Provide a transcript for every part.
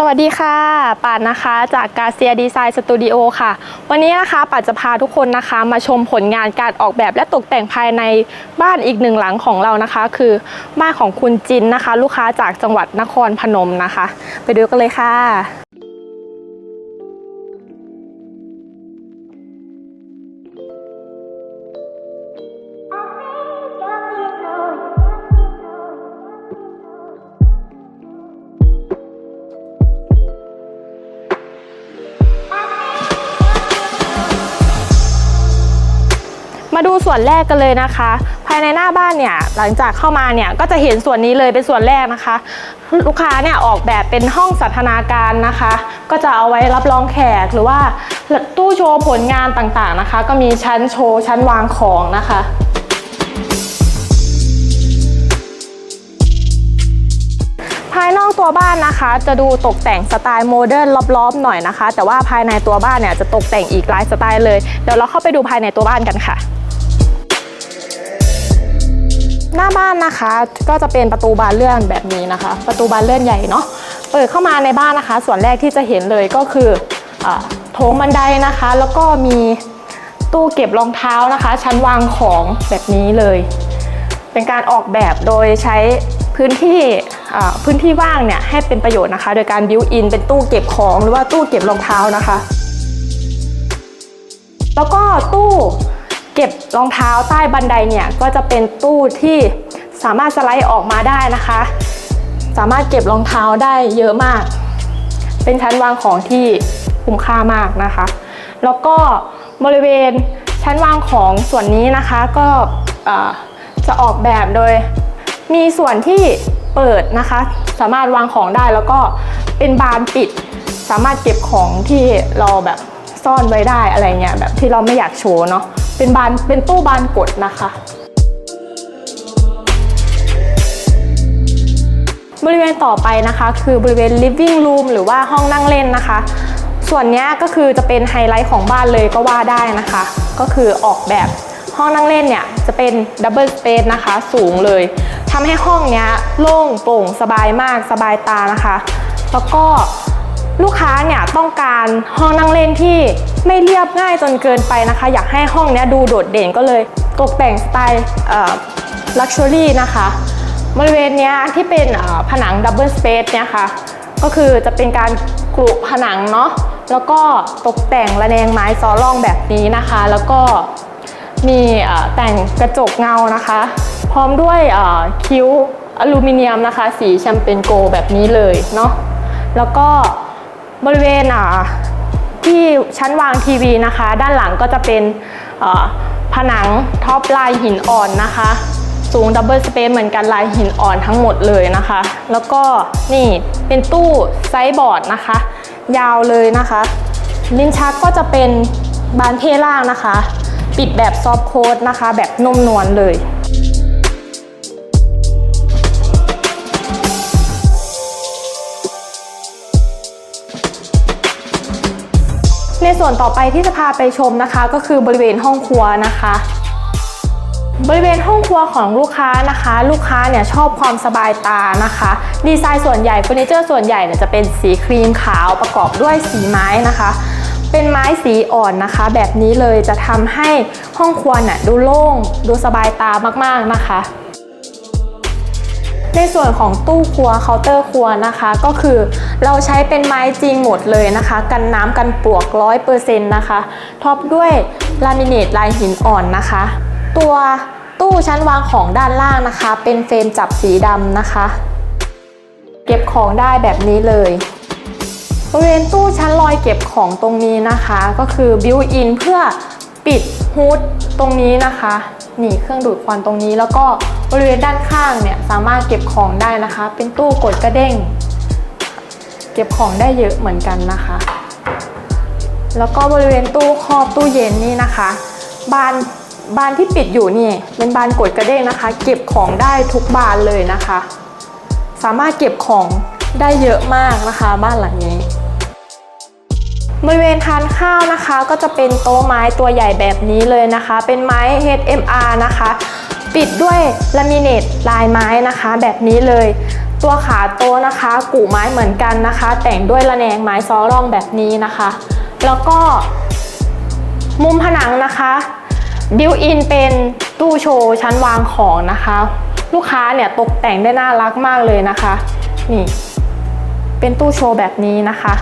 สวัสดีค่ะ ป่านนะคะจากกาเซียดีไซน์สตูดิโอค่ะ วันนี้นะคะป่านจะพาทุกคนนะคะ มาชมผลงานการออกแบบและตกแต่งภายในบ้านอีกหนึ่งหลังของเรานะคะ คือบ้านของคุณจินนะคะ ลูกค้าจากจังหวัดนครพนมนะคะ ไปดูกันเลยค่ะ มาดูส่วนแรกกันเลยนะคะ ภายในหน้าบ้านเนี่ยหลังจากเข้ามาเนี่ยก็จะเห็นส่วนนี้เลยเป็นส่วนแรกนะคะ ลูกค้าเนี่ยออกแบบเป็นห้องสันทนาการนะคะ ก็จะเอาไว้รับรองแขกหรือว่าตู้โชว์ผลงานต่างๆนะคะ ก็มีชั้นโชว์ชั้นวางของนะคะภายนอกตัวบ้านนะคะ จะดูตกแต่งสไตล์โมเดิร์นรอบๆหน่อยนะคะ แต่ว่าภายในตัวบ้านเนี่ยจะตกแต่งอีกหลายสไตล์เลยเดี๋ยวเราเข้าไปดูภายในตัวบ้านกันค่ะ หน้าบ้านนะคะก็จะเป็นประตูบานเลื่อนแบบนี้นะคะ ประตูบานเลื่อนใหญ่เนาะเปิดเข้ามาในบ้านนะคะ ส่วนแรกที่จะเห็นเลยก็คืออโถงบันไดนะคะ แล้วก็มีตู้เก็บรองเท้านะคะ ชั้นวางของแบบนี้เลย เป็นการออกแบบโดยใช้พื้นที่พื้นที่ว่างเนี่ยให้เป็นประโยชน์นะคะ โดยการบิวอินเป็นตู้เก็บของหรือว่าตู้เก็บรองเท้านะคะ แล้วก็ตู้ เก็บรองเท้าใต้บันไดเนี่ยก็จะเป็นตู้ที่สามารถสไลด์ออกมาได้นะคะ สามารถเก็บรองเท้าได้เยอะมาก เป็นชั้นวางของที่คุ้มค่ามากนะคะ แล้วก็บริเวณชั้นวางของส่วนนี้นะคะก็จะออกแบบโดย มีส่วนที่เปิดนะคะ สามารถวางของได้แล้วก็เป็นบานปิด สามารถเก็บของที่เราแบบซ่อนไว้ได้อะไรเงี้ยแบบที่เราไม่อยากโชว์เนาะ เป็นบานเป็นตู้บานกดนะคะ บริเวณต่อไปนะคะ คือบริเวณ living room หรือว่าห้องนั่งเล่นนะคะ ส่วนเนี้ยก็คือจะเป็นไฮไลท์ของบ้านเลยก็ว่าได้นะคะ ก็คือออกแบบห้องนั่งเล่นเนี่ยจะเป็นดับเบิลสเปซนะคะ สูงเลยทำให้ห้องเนี้ยโล่งโปร่งสบายมากสบายตานะคะ แล้วก็ ลูกค้าเนี่ยต้องการห้องนั่งเล่นที่ไม่เรียบง่ายจนเกินไปนะคะ อยากให้ห้องเนี้ยดูโดดเด่นก็เลยตกแต่งสไตล์ลักชัวรี่นะคะ บริเวณเนี้ยที่เป็นผนังดับเบิลสเปซเนี่ยค่ะก็คือจะเป็นการกรุผนังเนาะแล้วก็ตกแต่งระแนงไม้ซอร่องแบบนี้นะคะ แล้วก็มีแต่งกระจกเงานะคะ พร้อมด้วยคิ้วอลูมิเนียมนะคะ สีแชมเปญโกลแบบนี้เลยเนาะแล้วก็ บริเวณอ่าที่ชั้นวางทีวีนะคะ ด้านหลังก็จะเป็นผนังท็อปลายหินอ่อนนะคะ สูงดับเบิลสเปซเหมือนกันลายหินอ่อนทั้งหมดเลยนะคะ แล้วก็นี่เป็นตู้ไซส์บอร์ดนะคะ ยาวเลยนะคะ ลิ้นชักก็จะเป็นบานเทล่างนะคะ ปิดแบบซอฟโค้ดนะคะ แบบนุ่มนวลเลย ในส่วนต่อไปที่จะพาไปชมนะคะ ก็คือบริเวณห้องครัวนะคะ บริเวณห้องครัวของลูกค้านะคะ ลูกค้าเนี่ยชอบความสบายตานะคะ ดีไซน์ส่วนใหญ่เฟอร์นิเจอร์ส่วนใหญ่เนี่ยจะเป็นสีครีมขาวประกอบด้วยสีไม้นะคะเป็นไม้สีอ่อนนะคะ แบบนี้เลยจะทำให้ห้องครัวเนี่ยดูโล่ง ดูสบายตามากๆนะคะ ในส่วนของตู้ครัวเคาน์เตอร์ครัวนะคะ ก็คือเราใช้เป็นไม้จริงหมดเลยนะคะ กันน้ำกันปลวก100%นต์นะคะท็อปด้วยลามิเนตลายหินอ่อนนะคะ ตัวตู้ชั้นวางของด้านล่างนะคะ เป็นเฟรมจับสีดำนะคะ เก็บของได้แบบนี้เลยบริเวณตู้ชั้นลอยเก็บของตรงนี้นะคะ ก็คือบิวอินเพื่อปิดฮูดตรงนี้นะคะ หนีเครื่องดูดควันตรงนี้แล้วก็ บริเวณด้านข้างเนี่ยสามารถเก็บของได้นะคะ เป็นตู้กดกระเด้ง เก็บของได้เยอะเหมือนกันนะคะ แล้วก็บริเวณตู้ครอบตู้เย็นนี่นะคะ บานบานที่ปิดอยู่นี่เป็นบานกดกระเด้งนะคะ เก็บของได้ทุกบานเลยนะคะ สามารถเก็บของได้เยอะมากนะคะบ้านหลังนี้บริเวณทานข้าวนะคะก็จะเป็นโต๊ะไม้ตัวใหญ่แบบนี้เลยนะคะ เป็นไม้ HMR นะคะ ปิดด้วยลามิเนตลายไม้นะคะ แบบนี้เลย ตัวขาโต๊ะนะคะ กู่ไม้เหมือนกันนะคะ แต่งด้วยระแนงไม้ซอร่องแบบนี้นะคะ แล้วก็ มุมผนังนะคะบิวอินเป็นตู้โชว์ชั้นวางของนะคะ ลูกค้าเนี่ยตกแต่งได้น่ารักมากเลยนะคะ นี่ เป็นตู้โชว์แบบนี้นะคะ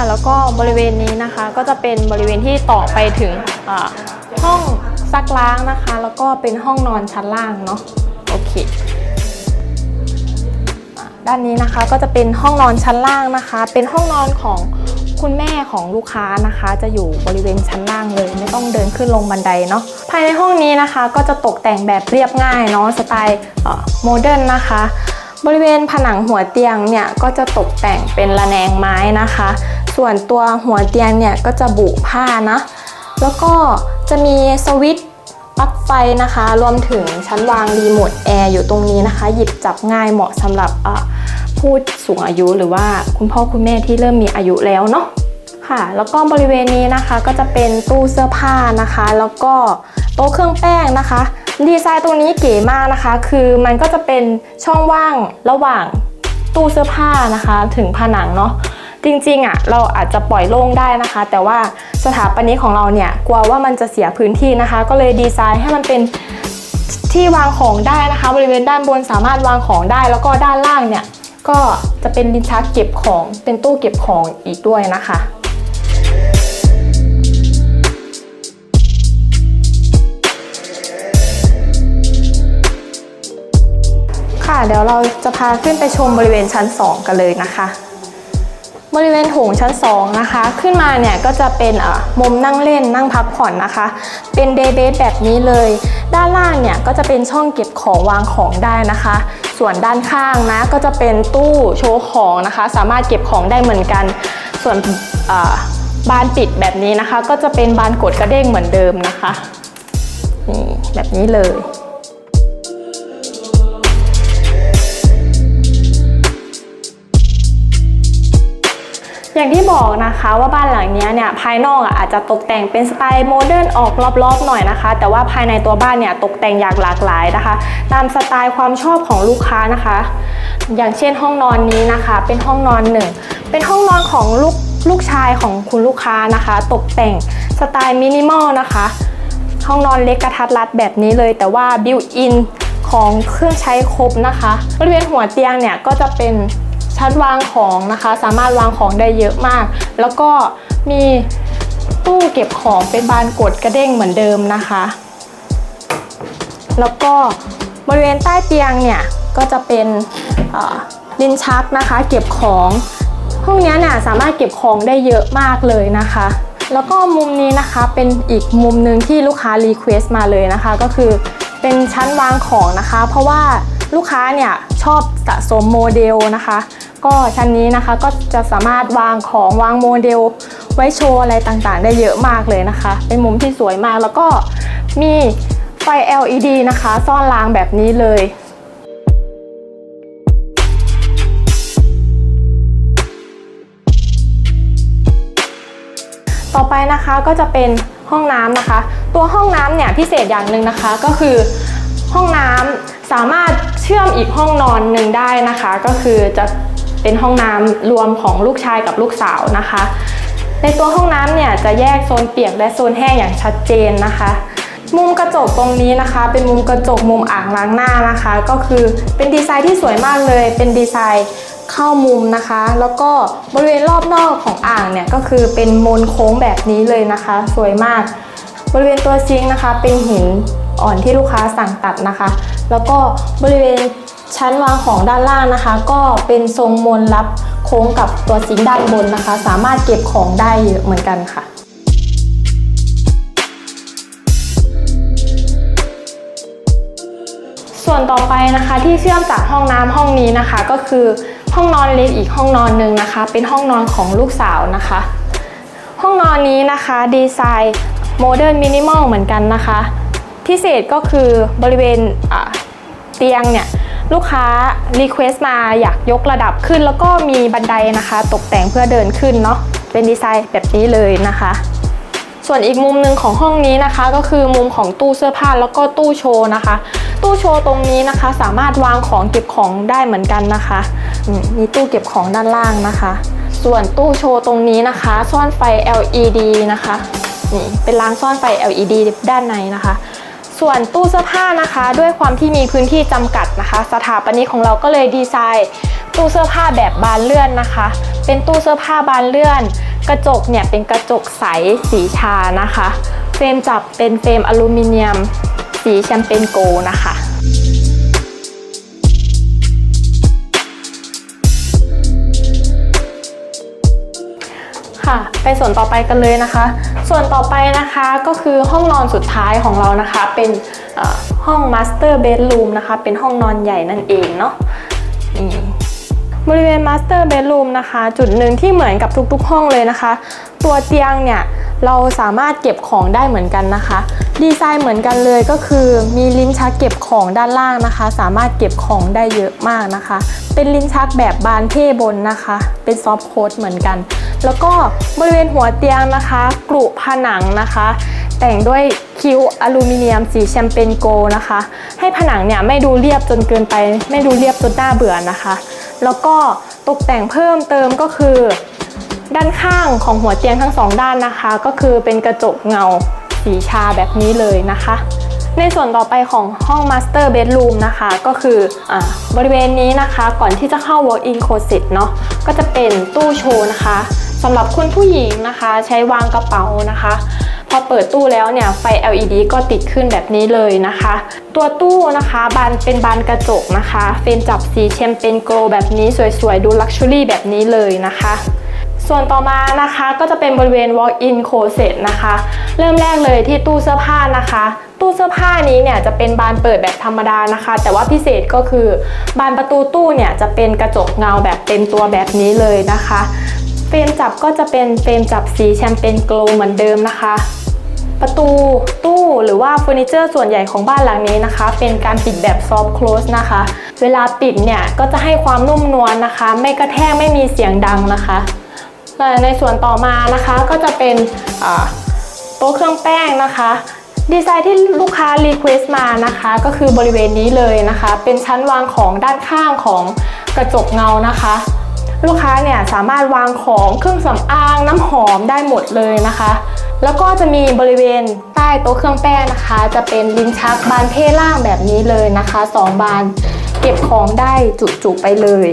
ค่ะ แล้วก็บริเวณนี้นะคะ ก็จะเป็นบริเวณที่ต่อไปถึงห้องซักล้างนะคะ แล้วก็เป็นห้องนอนชั้นล่างเนาะโอเคด้านนี้นะคะก็จะเป็นห้องนอนชั้นล่างนะคะ เป็นห้องนอนของคุณแม่ของลูกค้านะคะ จะอยู่บริเวณชั้นล่างเลย ไม่ต้องเดินขึ้นลงบันไดเนาะภายในห้องนี้นะคะก็จะตกแต่งแบบเรียบง่ายเนาะสไตล์โมเดิร์นนะคะ บริเวณผนังหัวเตียงเนี่ยก็จะตกแต่งเป็นระแนงไม้นะคะ ส่วนตัวหัวเตียงเนี่ยก็จะบุผ้านะแล้วก็จะมีสวิตช์ปลั๊กไฟนะคะ รวมถึงชั้นวางรีโมทแอร์อยู่ตรงนี้นะคะ หยิบจับง่ายเหมาะสำหรับผู้สูงอายุหรือว่าคุณพ่อคุณแม่ที่เริ่มมีอายุแล้วเนาะค่ะ แล้วก็บริเวณนี้นะคะก็จะเป็นตู้เสื้อผ้านะคะ แล้วก็โต๊ะเครื่องแป้งนะคะ ดีไซน์ตรงนี้เก๋มากนะคะ คือมันก็จะเป็นช่องว่างระหว่างตู้เสื้อผ้านะคะ ถึงผนังเนาะ จริงๆอะเราอาจจะปล่อยโล่งได้นะคะ แต่ว่าสถาปนิกของเราเนี่ยกลัวว่ามันจะเสียพื้นที่นะคะ ก็เลยดีไซน์ให้มันเป็นที่วางของได้นะคะ บริเวณด้านบนสามารถวางของได้ แล้วก็ด้านล่างเนี่ยก็จะเป็นลิ้นชักเก็บของเป็นตู้เก็บของอีกด้วยนะคะค่ะเดี๋ยวเราจะพาขึ้นไปชมบริเวณชั้น 2 กันเลยนะคะ บริเวณโถงชั้น 2 นะคะ ขึ้นมาเนี่ยก็จะเป็นอะมุมนั่งเล่นนั่งพักผ่อนนะคะ เป็นเดย์เบสแบบนี้เลย ด้านล่างเนี่ยก็จะเป็นช่องเก็บของวางของได้นะคะ ส่วนด้านข้างนะก็จะเป็นตู้โชว์ของนะคะ สามารถเก็บของได้เหมือนกัน ส่วนอ่าบานปิดแบบนี้นะคะ ก็จะเป็นบานกดกระเด้งเหมือนเดิมนะคะนี่แบบนี้เลย อย่างที่บอกนะคะว่าบ้านหลังนี้เนี่ยภายนอกอะอาจจะตกแต่งเป็นสไตล์โมเดิร์นออกรอบๆหน่อยนะคะ แต่ว่าภายในตัวบ้านเนี่ยตกแต่งอย่างหลากหลายนะคะ ตามสไตล์ความชอบของลูกค้านะคะ อย่างเช่นห้องนอนนี้นะคะ เป็นห้องนอนหนึ่งเป็นห้องนอนของลูกลูกชายของคุณลูกค้านะคะ ตกแต่งสไตล์มินิมอลนะคะ ห้องนอนเล็กกระทัดรัดแบบนี้เลย แต่ว่าบิวอินของเครื่องใช้ครบนะคะ บริเวณหัวเตียงเนี่ยก็จะเป็น ชั้นวางของนะคะ สามารถวางของได้เยอะมาก แล้วก็มีตู้เก็บของเป็นบานกดกระเด้งเหมือนเดิมนะคะ แล้วก็บริเวณใต้เตียงเนี่ยก็จะเป็นลิ้นชักนะคะ เก็บของห้องนี้เนี่ยสามารถเก็บของได้เยอะมากเลยนะคะ แล้วก็มุมนี้นะคะเป็นอีกมุมหนึ่งที่ลูกค้ารีเควสต์มาเลยนะคะ ก็คือเป็นชั้นวางของนะคะ เพราะว่าลูกค้าเนี่ยชอบสะสมโมเดลนะคะ ก็ชั้นนี้นะคะก็จะสามารถวางของวางโมเดล ไว้โชว์อะไรต่างๆ ได้เยอะมากเลยนะคะ เป็นมุมที่สวยมากแล้วก็มีไฟ LED นะคะ ซ่อนรางแบบนี้เลยต่อไปนะคะก็จะเป็นห้องน้ำนะคะ ตัวห้องน้ำเนี่ยพิเศษอย่างหนึ่งนะคะก็คือห้องน้ำสามารถเชื่อมอีกห้องนอนหนึ่งได้นะคะ ก็คือจะ เป็นห้องน้ำรวมของลูกชายกับลูกสาวนะคะ ในตัวห้องน้ำเนี่ยจะแยกโซนเปียกและโซนแห้งอย่างชัดเจนนะคะ มุมกระจกตรงนี้นะคะ เป็นมุมกระจกมุมอ่างล้างหน้านะคะ ก็คือเป็นดีไซน์ที่สวยมากเลย เป็นดีไซน์เข้ามุมนะคะ แล้วก็บริเวณรอบนอกของอ่างเนี่ยก็คือเป็นมนโค้งแบบนี้เลยนะคะ สวยมาก บริเวณตัวซิงค์นะคะ เป็นหินอ่อนที่ลูกค้าสั่งตัดนะคะ แล้วก็บริเวณ ชั้นวางของด้านล่างนะคะ ก็เป็นทรงมนรับโค้งกับตัวซิงค์ด้านบนนะคะ สามารถเก็บของได้เยอะเหมือนกันค่ะส่วนต่อไปนะคะที่เชื่อมจากห้องน้ำห้องนี้นะคะ ก็คือห้องนอนเล็กอีกห้องนอนหนึ่งนะคะ เป็นห้องนอนของลูกสาวนะคะ ห้องนอนนี้นะคะดีไซน์โมเดิร์นมินิมอลเหมือนกันนะคะ พิเศษก็คือบริเวณเตียงเนี่ย ลูกค้ารีเควสต์มาอยากยกระดับขึ้น แล้วก็มีบันไดนะคะ ตกแต่งเพื่อเดินขึ้นเนาะเป็นดีไซน์แบบนี้เลยนะคะ ส่วนอีกมุมหนึ่งของห้องนี้นะคะ ก็คือมุมของตู้เสื้อผ้าแล้วก็ตู้โชว์นะคะ ตู้โชว์ตรงนี้นะคะ สามารถวางของเก็บของได้เหมือนกันนะคะมีตู้เก็บของด้านล่างนะคะ ส่วนตู้โชว์ตรงนี้นะคะ ซ่อนไฟ LED นะคะนี่เป็นรางซ่อนไฟ LED ด้านในนะคะ ส่วนตู้เสื้อผ้านะคะ ด้วยความที่มีพื้นที่จำกัดนะคะ สถาปนิกของเราก็เลยดีไซน์ ตู้เสื้อผ้าแบบบานเลื่อนนะคะ เป็นตู้เสื้อผ้าบานเลื่อน กระจกเนี่ยเป็นกระจกใสสีชานะคะ เฟรมจับเป็นเฟรมอลูมิเนียม สีแชมเปญโกนะคะ ค่ะ ไปส่วนต่อไปกันเลยนะคะ ส่วนต่อไปนะคะก็คือห้องนอนสุดท้ายของเรานะคะ เป็นห้อง Master Bedroom นะคะ เป็นห้องนอนใหญ่นั่นเองเนาะบริเวณ Master Bedroom นะคะ จุดหนึ่งที่เหมือนกับทุกๆ ห้องเลยนะคะ ตัวเตียงเนี่ยเราสามารถเก็บของได้เหมือนกันนะคะ ดีไซน์เหมือนกันเลยก็คือมีลิ้นชักเก็บของด้านล่างนะคะ สามารถเก็บของได้เยอะมากนะคะ เป็นลิ้นชักแบบบานเท่บนนะคะ เป็นซอฟต์โค้ดเหมือนกัน แล้วก็บริเวณหัวเตียงนะคะกรุผนังนะคะ แต่งด้วยคิ้วอลูมิเนียมสีแชมเปญโกลนะคะ ให้ผนังเนี่ยไม่ดูเรียบจนเกินไป ไม่ดูเรียบจนน่าเบื่อนะคะ แล้วก็ตกแต่งเพิ่มเติมก็คือ ด้านข้างของหัวเตียงทั้งสองด้านนะคะ ก็คือเป็นกระจกเงาสีชาแบบนี้เลยนะคะในส่วนต่อไปของห้อง Master Bedroom นะคะ ก็คืออาบริเวณนี้นะคะก่อนที่จะเข้า Walk-in Closet เนาะก็จะเป็นตู้โชว์นะคะ สำหรับคุณผู้หญิงนะคะ ใช้วางกระเป๋านะคะ พอเปิดตู้แล้วเนี่ยไฟ LED ก็ติดขึ้นแบบนี้เลยนะคะ ตัวตู้นะคะบานเป็นบานกระจกนะคะ เฟรมจับสีแชมเปญโกลแบบนี้สวยๆ ดูลักชัวรี่แบบนี้เลยนะคะส่วนต่อมานะคะก็จะเป็นบริเวณ walk-in closet นะคะ เริ่มแรกเลยที่ตู้เสื้อผ้านะคะ ตู้เสื้อผ้านี้เนี่ยจะเป็นบานเปิดแบบธรรมดานะคะ แต่ว่าพิเศษก็คือบานประตูตู้เนี่ยจะเป็นกระจกเงาแบบเต็มตัวแบบนี้เลยนะคะ เฟรมจับก็จะเป็นเฟรมจับสีแชมเปญโกล์เหมือนเดิมนะคะ ประตูตู้หรือว่าเฟอร์นิเจอร์ส่วนใหญ่ของบ้านหลังนี้นะคะ เป็นการปิดแบบซอฟต์ close นะคะ เวลาปิดเนี่ยก็จะให้ความนุ่มนวลนะคะ ไม่กระแทกไม่มีเสียงดังนะคะและในส่วนต่อมานะคะก็จะเป็นโต๊ะเครื่องแป้งนะคะ ดีไซน์ที่ลูกค้ารีเควสต์มานะคะ ก็คือบริเวณนี้เลยนะคะ เป็นชั้นวางของด้านข้างของกระจกเงานะคะ ลูกค้าเนี่ยสามารถวางของเครื่องสำอางน้ำหอมได้หมดเลยนะคะ แล้วก็จะมีบริเวณใต้โต๊ะเครื่องแป้งนะคะ จะเป็นลิ้นชักบานเท่ล่างแบบนี้เลยนะคะสองบานเก็บของได้จุๆไปเลย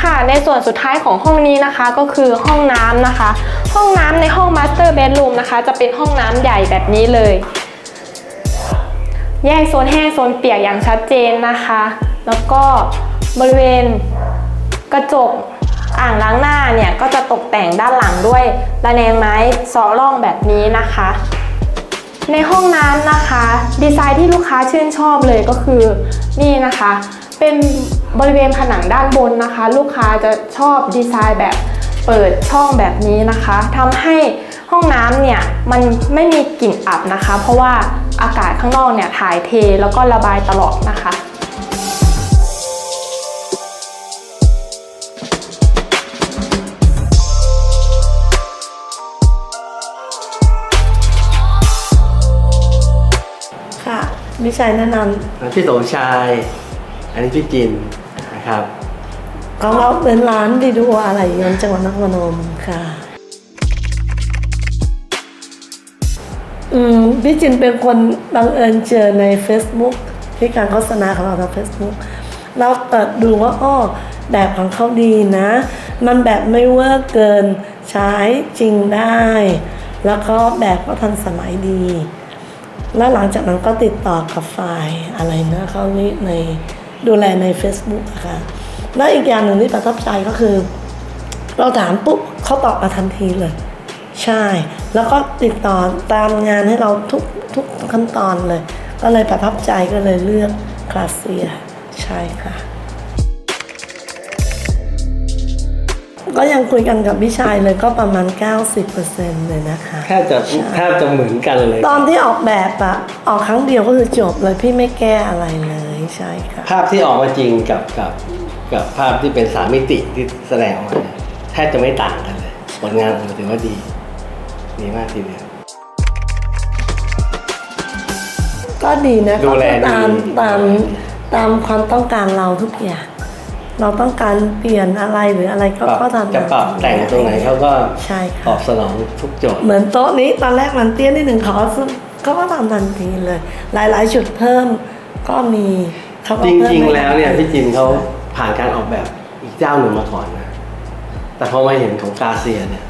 ค่ะในส่วนสุดท้ายของห้องนี้นะคะก็คือห้องน้ำนะคะ ห้องน้ำในห้อง Master Bedroom นะคะ จะเป็นห้องน้ำใหญ่แบบนี้เลย แยกโซนแห้งโซนเปียกอย่างชัดเจนนะคะ แล้วก็บริเวณ กระจกอ่างล้างหน้าเนี่ยก็จะตกแต่งด้านหลังด้วยระแนงไม้สอร่องแบบนี้นะคะ ในห้องน้ำนะคะ ดีไซน์ที่ลูกค้าชื่นชอบเลยก็คือนี่นะคะ เป็นบริเวณผนังด้านบนนะคะ ลูกค้าจะชอบดีไซน์แบบเปิดช่องแบบนี้นะคะทำให้ห้องน้ำเนี่ยมันไม่มีกลิ่นอับนะคะ เพราะว่าอากาศข้างนอกเนี่ยถ่ายเทแล้วก็ระบายตลอดนะคะ ค่ะวิชัยแนะนพี่โสมชาย อันนี้พี่จินนะครับำของเราเป็นร้านดีดูอะไรยนต์จังหวัดนครพนมค่ะ อืมพี่จินเป็นคนบังเอิญเจอใน Facebook ที่การโฆษณาของเราทาง Facebook เราเปิดดูว่าอ้อแบบของเขาดีนะ มันแบบไม่เวอร์เกินใช้จริงได้ แล้วก็แบบก็ทันสมัยดี แล้วหลังจากนั้นก็ติดต่อกับฝ่ายอะไรนะเขานี่ในดูแลใน Facebook ะค่ะแล้วอีกอย่างหนึ่งที่ประทับใจก็คือ เราถามปุ๊บเขาตอบมาทันทีเลย ใช่ แล้วก็ติดต่อตามงานให้เราทุกทุกขั้นตอนเลย ก็เลยประทับใจก็เลยเลือกคลาสเซีย ใช่ค่ะ ก็ยังคุยกันกับพี่ชายเลยก็ประมาณ 90%เลยนะคะแทบจะแทบจะเหมือนกันเลย ตอนที่ออกแบบอะออกครั้งเดียวก็คือจบเลยพี่ไม่แก้อะไรเลยใช่ค่ะภาพที่ออกมาจริงกับกับกับภาพที่เป็นสามมิติที่แสดงออกมาแทบจะไม่ต่างกันเลยผลงานผมถือว่าดีดีมากทีเดียวก็ดีนะดูแลตามตามตามความต้องการเราทุกอย่าง เราต้องการเปลี่ยนอะไรหรืออะไรก็ปรับก็ทำจะปรับแต่งตรงไหนเขาก็ใช่ตค่ะอบสนองทุกโจทย์เหมือนโต๊ะนี้ตอนแรกมันเตี้ยนิดหนึ่งขอซึ่งก็ก็ทำทันทีเลย หลายๆจุดเพิ่มก็มีเขาก็จเพิ่มริงให้ๆแล้วเนี่ยพี่จินเขาผ่านการออกแบบอีกเจ้าหนึ่งมาก่อนนะแต่พอมาเห็นของกาเซียเนี่ย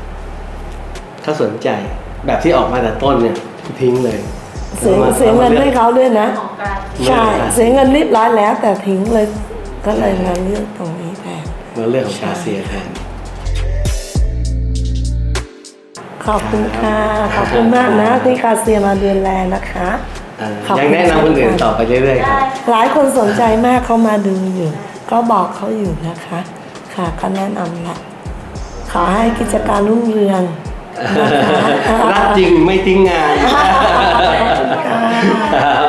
เขาสนใจแบบที่ออกมาแต่ต้นเนี่ยทิ้งเลยเสียอามาเสียเงินให้เขาด้วยนะของการใช่เสียเงินเรียบร้อยแล้วแต่ทิ้งเลย ก็เลยมาเลือกตรงนี้แทนมาเรื่องของกาเซียแทนขอบคุณค่ะ ขอบคุณมากนะที่คาเซียมาดูแลนะคะอ่าขอบคุณยังแนะนำคนอื่นต่อไปเรื่อยๆครับหลายคนสนใจมากเขามาดูอยู่ ก็บอกเขาอยู่นะคะ ค่ะก็แนะนำละขอให้กิจการรุ่งเรืองนะคะรักจริงไม่ทิ้งงานค่ะครับ